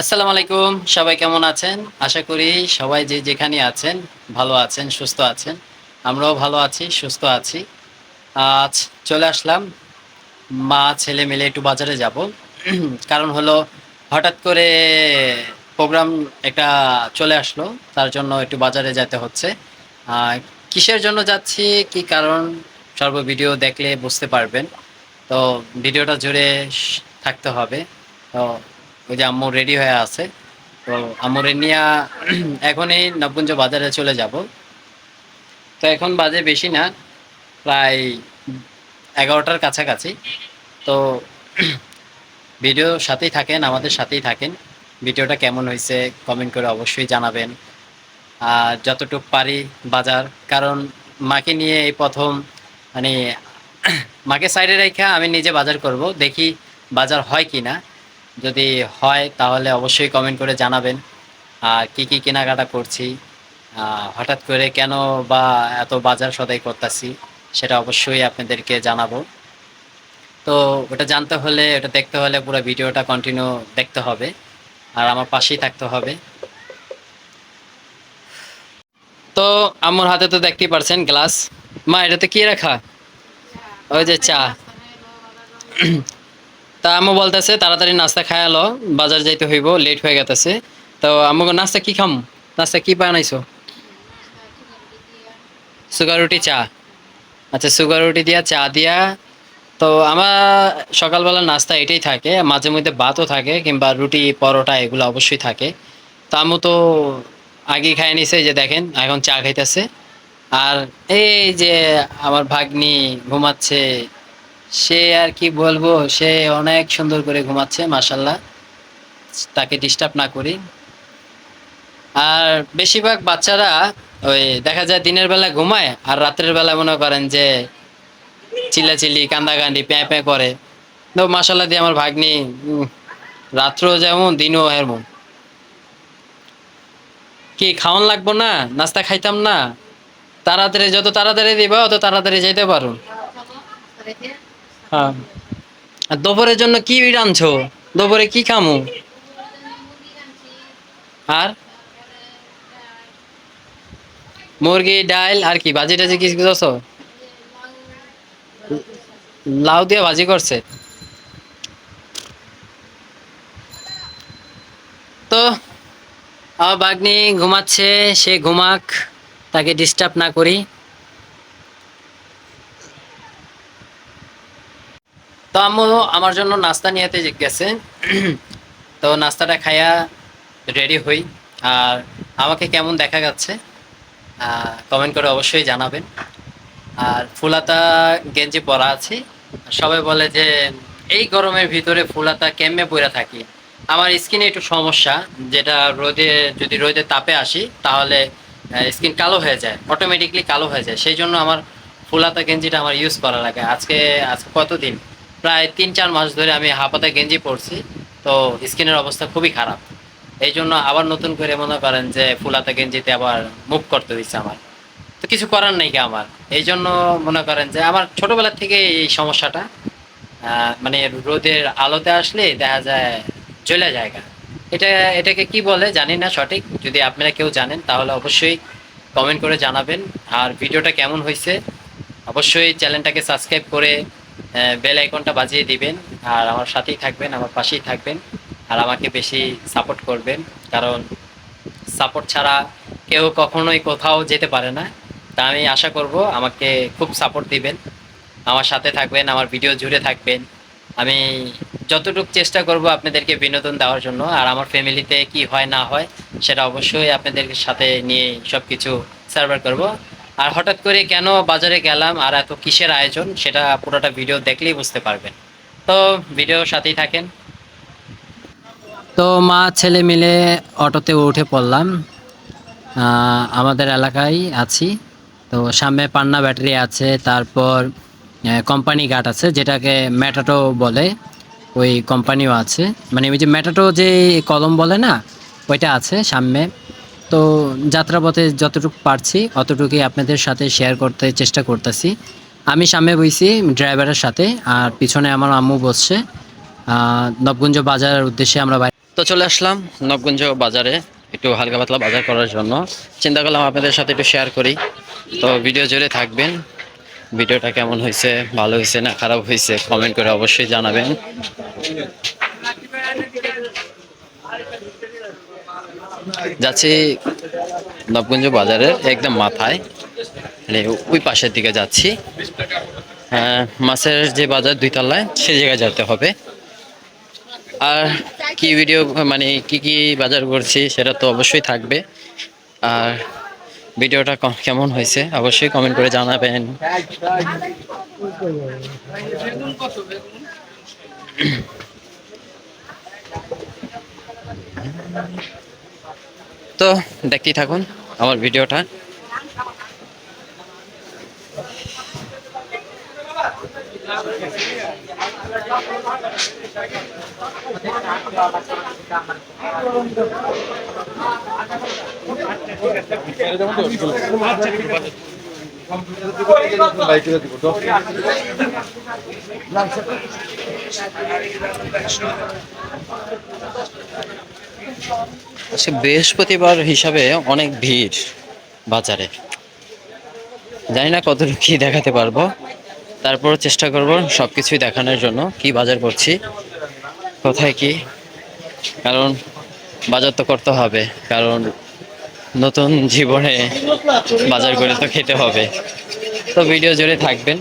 আসসালামু আলাইকুম, সবাই কেমন আছেন? আশা করি সবাই যে যেখানে আছেন, ভালো আছেন, সুস্থ আছেন। আমরাও ভালো আছি, সুস্থ আছি। আজ চলে আসলাম মা, ছেলে মিলে একটু বাজারে যাব। কারণ হলো হঠাৎ করে প্রোগ্রাম একটা চলে আসলো, তার জন্য একটু বাজারে যেতে হচ্ছে। কিসের জন্য যাচ্ছি, কি কারণ, সর্ব ভিডিও দেখলে বুঝতে পারবেন। তো ভিডিওটা জুড়ে থাকতে হবে। তো ওই যে আম্মু রেডি হয়ে আছে। তো আম্মুরে নিয়ে এখনই নবগুঞ্জ বাজারে চলে যাব। তো এখন বাজে বেশি না, প্রায় এগারোটার কাছাকাছি। তো ভিডিও সাথেই থাকেন, আমাদের সাথেই থাকেন। ভিডিওটা কেমন হয়েছে কমেন্ট করে অবশ্যই জানাবেন। আর যতটুকু পারি বাজার, কারণ মাকে নিয়ে এই প্রথম মানে মাকে সাইডে রেখে আমি নিজে বাজার করব, দেখি বাজার হয় কি না যদি হয়, তাহলে অবশ্যই কমেন্ট করে জানাবেন। আর কি কি কেনাকাটা করছি হঠাৎ করে কেন বা এত বাজার সদাই করতেছি, সেটা অবশ্যই আপনাদেরকে জানাব। তো ওটা জানতে হলে, ওটা দেখতে হলে পুরো ভিডিওটা কন্টিনিউ দেখতে হবে, আর আমার পাশেই থাকতে হবে। তো আমার হাতে তো দেখতেই পারছেন গ্লাস মা, এটাতে কি রাখা? ওই যে চা। তা আম্মু বলতেছে, তাড়াতাড়ি নাস্তা খায় আলো বাজার যাইতে হইব লেট হয়ে গেতেছে। তো আম্মু নাস্তা কি খাম? নাস্তা কি বানাইছো? সুগার রুটি, চা। আচ্ছা সুগার রুটি দিয়া, চা দিয়া। তো আমার সকালবেলা নাস্তা এটাই থাকে, মাঝে মধ্যে ভাতও থাকে, কিংবা রুটি, পরোটা এগুলো অবশ্যই থাকে। তো আম্মু তো আগে খাই নিছে যে দেখেন, এখন চা খাইতেছে। আর এই যে আমার ভাগ্নি ঘুমাচ্ছে সে আর কি বলব, সে অনেক সুন্দর করে ঘুমাচ্ছে মাসাল্লাহ তাকে ডিস্টার্ব না করি। আর বেশিরভাগ বাচ্চারা ওই দেখা যায় দিনের বেলা ঘুমায়, আর রাত্রের বেলা মনে করেন যে চিল্লাচিল্লি, কান্দাকান্দি, প্যাঁ প্যাঁ করে। তো মাসাল্লাহ দিয়ে আমার ভাগ্নি রাত্রেও যেমন, দিনও এমন কি, খাওয়ান লাগবো না? নাস্তা খাইতাম না? তাড়াতাড়ি, যত তাড়াতাড়ি দিবা, অত তাড়াতাড়ি যাইতে পারো। হ্যাঁ। দুপুরের জন্য কি রাঁধছো? দুপুরে কি খামু? আর? মুরগি, ডাল আর কি, ভাজি টাজি কিছু করছ? লাউ দিয়ে ভাজি করছে। তো বাগনি ঘুমাচ্ছে, সে ঘুমাক, তাকে ডিস্টার্ব না করি। তো আম্মু আমার জন্য নাস্তা নিয়েতে গেছে। তো নাস্তাটা খাইয়া রেডি হই। আর আমাকে কেমন দেখা যাচ্ছে কমেন্ট করে অবশ্যই জানাবেন। আর ফুলাতা গেঞ্জি পরা আছি। সবাই বলে যে, এই গরমের ভিতরে ফুলাতা কেমনে পরে থাকি? আমার স্কিনে একটু সমস্যা, যেটা রোদে, যদি রোদে তাপে আসি, তাহলে স্কিন কালো হয়ে যায় অটোমেটিকলি কালো হয়ে যায়। সেই জন্য আমার ফুলাতা গেঞ্জিটা আমার ইউজ করা লাগে। আজকে আজকে কতদিন? প্রায় তিন চার মাস ধরে আমি হাফাতা গেঞ্জি পরছি, তো স্কিনের অবস্থা খুবই খারাপ। এই জন্য আবার নতুন করে মনে করেন যে ফুলাতা গেঞ্জিতে আবার মুভ করতে হয়েছে আমার। তো কিছু করার নেই কি আমার? এই জন্য মনে করেন যে আমার ছোটবেলা থেকে এই সমস্যাটা মানে রোদের আলোতে আসলে দেখা যায় জ্বলে জায়গা এটা, এটাকে কি বলে জানি না সঠিক, যদি আপনারা কেউ জানেন তাহলে অবশ্যই কমেন্ট করে জানাবেন। আর ভিডিওটা কেমন হয়েছে অবশ্যই চ্যানেলটাকে সাবস্ক্রাইব করে বেল আইকনটা বাজিয়ে দিবেন, আর আমার সাথেই থাকবেন, আমার পাশেই থাকবেন, আর আমাকে বেশি সাপোর্ট করবেন, কারণ সাপোর্ট ছাড়া কেউ কখনোই কোথাও যেতে পারে না। তা আমি আশা করব আমাকে খুব সাপোর্ট দিবেন, আমার সাথে থাকবেন, আমার ভিডিও জুড়ে থাকবেন। আমি যতটুকু চেষ্টা করব আপনাদেরকে বিনোদন দেওয়ার জন্য, আর আমার ফ্যামিলিতে কি হয় না হয়, সেটা অবশ্যই আপনাদের সাথে নিয়ে সব কিছু সার্ভার করব। আর হঠাৎ করে কেন বাজারে গেলাম আর এত কিসের আয়োজন সেটা পুরোটা ভিডিও দেখলেই বুঝতে পারবেন। তো ভিডিওর সাথেই থাকেন। তো মা, ছেলে মিলে অটোতে উঠে পড়লাম। আমাদের এলাকায় আছি। তো সামনে পান্না ব্যাটারি আছে, তারপর কোম্পানি ঘাট আছে, যেটাকে ম্যাটাটো বলে। ওই কোম্পানিও আছে। মানে ওই যে ম্যাটাটো যে কলম বলে না, ওইটা আছে সামনে। তো যাত্রাপথে যতটুকু পারছি, অতটুকুই আপনাদের সাথে শেয়ার করতে চেষ্টা করতেছি। আমি সামনে বইছি ড্রাইভারের সাথে, আর পিছনে আমার আম্মু বসছে। নবগুঞ্জ বাজারের উদ্দেশ্যে আমরা তো চলে আসলাম নবগঞ্জ বাজারে, একটু হালকা পাতলা বাজার করার জন্য। চিন্তা করলাম আপনাদের সাথে একটু শেয়ার করি। তো ভিডিও জুড়ে থাকবেন। ভিডিওটা কেমন হয়েছে, ভালো হয়েছে না খারাপ হয়েছে কমেন্ট করে অবশ্যই জানাবেন। যাচ্ছি নবগঞ্জ বাজারের একদম মাথায়। মানে ওই পাশের দিকে যাচ্ছি। হ্যাঁ, মাছের যে বাজার দুই তলায় সে জায়গায় যেতে হবে। আর কি ভিডিও মানে কি কি বাজার করছি সেটা তো অবশ্যই থাকবে। আর ভিডিওটা কেমন হয়েছে অবশ্যই কমেন্ট করে জানাবেন। তো দেখতেই থাকুন আমার ভিডিওটা। আজকে বৃহস্পতিবার হিসাবে অনেক ভিড় বাজারে। জানি না কত কি দেখাতে পারব। তারপর চেষ্টা করব সব কিছুই দেখানোর জন্য কি বাজার করছি, কোথায় কি, কারণ বাজার তো করতে হবে, কারণ নতুন জীবনে বাজার করে তো খেতে হবে। তো ভিডিও জুড়ে থাকবেন।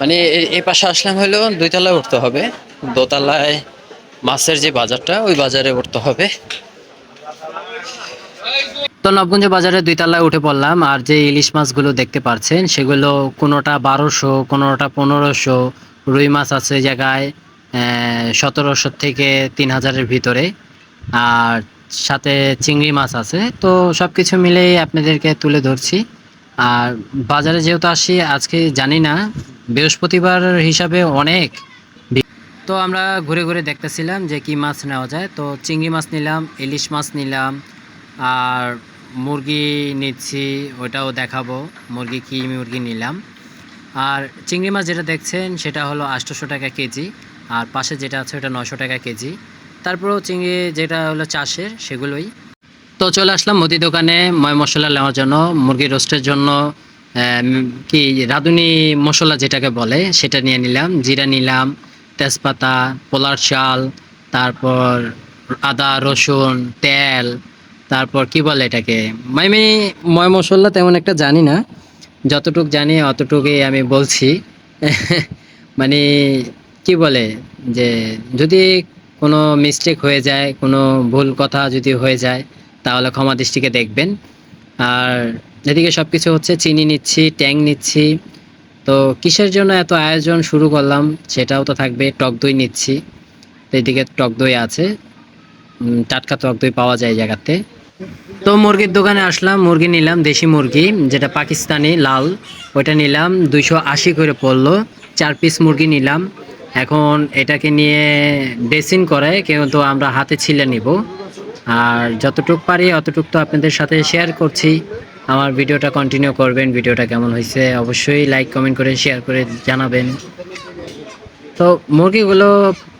মানে এই পাশে আসলাম হলো দুই তলায় উঠতে হবে। দোতলায় মাছের যে বাজারটা, ওই বাজারে উঠতে হবে। তো নবগঞ্জ বাজারে দুই তলায় উঠে পড়লাম, আর যে ইলিশ মাছগুলো দেখতে পাচ্ছেন সেগুলো কোনোটা বারোশো, কোনোটা পনেরোশো, রুই মাছ আছে জায়গায় সতেরোশো থেকে তিন হাজারের ভিতরে, আর সাথে চিংড়ি মাছ আছে। তো সব কিছু মিলেই আপনাদেরকে তুলে ধরছি। আর বাজারে যেহেতু আসি, আজকে জানি না, বৃহস্পতিবার হিসাবে অনেক তো আমরা ঘুরে ঘুরে দেখতেছিলাম যে কি মাছ নেওয়া যায়। তো চিংড়ি মাছ নিলাম, ইলিশ মাছ নিলাম, আর মুরগি নিচ্ছি, ওটাও দেখাবো, মুরগি কি মুরগি নিলাম। আর চিংড়ি মাছ যেটা দেখছেন, সেটা হলো আটশোশো টাকা কেজি, আর পাশে যেটা আছে, ওটা নশো টাকা কেজি। তারপরেও চিংড়ি যেটা হলো চাষের, সেগুলোই। তো চলে আসলাম মুদি দোকানে ময় মশলা নেওয়ার জন্য মুরগি রোস্টের জন্য কি রাঁধুনি মশলা যেটাকে বলে সেটা নিয়ে নিলাম, জিরা নিলাম, তেজপাতা, পোলার চাল, তারপর আদা, রসুন, তেল, তারপর কি বলে এটাকে? আমি ময় মশলা তেমন একটা জানি না, যতটুক জানি অতটুকুই আমি বলছি। মানে কি বলে যে যদি কোনো মিস্টেক হয়ে যায়, কোনো ভুল কথা যদি হয়ে যায় তাহলে ক্ষমা দৃষ্টিকে দেখবেন। আর এদিকে সব কিছু হচ্ছে চিনি নিচ্ছি, ট্যাং নিচ্ছি। তো কিসের জন্য এত আয়োজন শুরু করলাম সেটাও তো থাকবে, টক দই নিচ্ছি। তো এদিকে টক দই আছে। টাটকা টক দই পাওয়া যায় জায়গাতে। তো মুরগির দোকানে আসলাম, মুরগি নিলাম, দেশি মুরগি, যেটা পাকিস্তানি লাল, ওইটা নিলাম, দুইশো আশি করে পড়ল। চার পিস মুরগি নিলাম। এখন এটাকে নিয়ে বেসিন করে কিন্তু আমরা হাতে ছিলে নিব। আর যতটুক পারি, অতটুক তো আপনাদের সাথে শেয়ার করছি। আমার ভিডিওটা কন্টিনিউ করবেন, ভিডিওটা কেমন হয়েছে অবশ্যই লাইক কমেন্ট করে শেয়ার করে জানাবেন। তো মুরগিগুলো,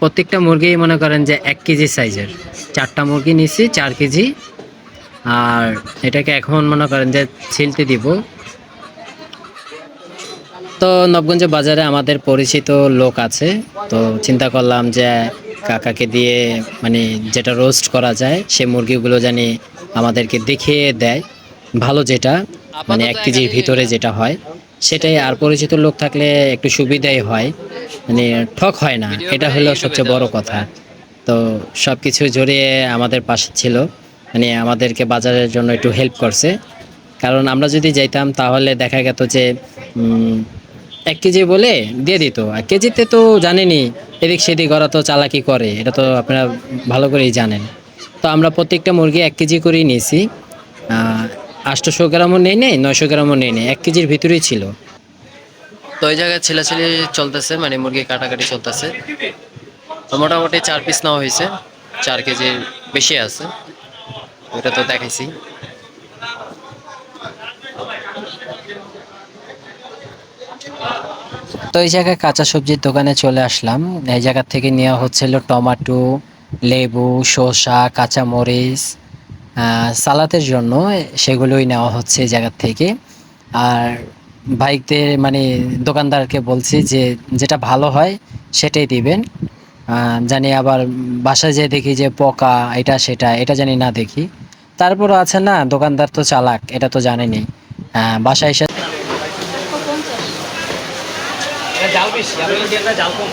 প্রত্যেকটা মুরগি মনে করেন যে এক কেজি সাইজের চারটা মুরগি নিছি, চার কেজি। আর এটাকে এখন মনে করেন যে ছিলতে দিব। তো নবগঞ্জ বাজারে আমাদের পরিচিত লোক আছে। তো চিন্তা করলাম যে কাকাকে দিয়ে মানে যেটা রোস্ট করা যায় সে মুরগিগুলো জানি আমাদেরকে দেখিয়ে দেয়। ভালো যেটা মানে এক কেজির ভিতরে যেটা হয় সেটাই আর পরিচিত লোক থাকলে একটু সুবিধাই হয়। মানে ঠক হয় না এটা হলো সবচেয়ে বড় কথা। তো সব কিছু জড়িয়ে আমাদের পাশে ছিল মানে আমাদেরকে বাজারের জন্য একটু হেল্প করছে। কারণ আমরা যদি যাইতাম তাহলে দেখা গেত যে এক কেজি বলে দিয়ে দিত। আর কেজিতে তো জানেনি এদিক সেদিক ওরা তো চালাকি করে, এটা তো আপনারা ভালো করেই জানেন। তো আমরা প্রত্যেকটা মুরগি এক কেজি করেই নিয়েছি। আটশোশো গ্রামও নেই নেই, নয়শো গ্রামও নেই নেই, এক কেজির ভিতরেই ছিল। তো ওই জায়গায় ছেলেছেলে চলতেছে মানে মুরগি কাটাকাটি চলতেছে। তো মোটামুটি চার পিস নেওয়া হয়েছে, চার কেজির বেশি আছে ওটা তো দেখাইছি। তো এই জায়গায় কাঁচা সবজির দোকানে চলে আসলাম। এই জায়গা থেকে নেওয়া হচ্ছিল টমেটো, লেবু, শসা, কাঁচামরিচ সালাতের জন্য সেগুলোই নেওয়া হচ্ছে এই জায়গার থেকে। আর বাইকদের মানে দোকানদারকে বলছি যে যেটা ভালো হয় সেটাই দিবেন। জানি আবার বাসায় যেয়ে দেখি যে পোকা, এটা সেটা, এটা জানি না দেখি। তারপরও আছে না, দোকানদার তো চালাক, এটা তো জানেনি। বাসায় এসে 不洗啊，明天在家供。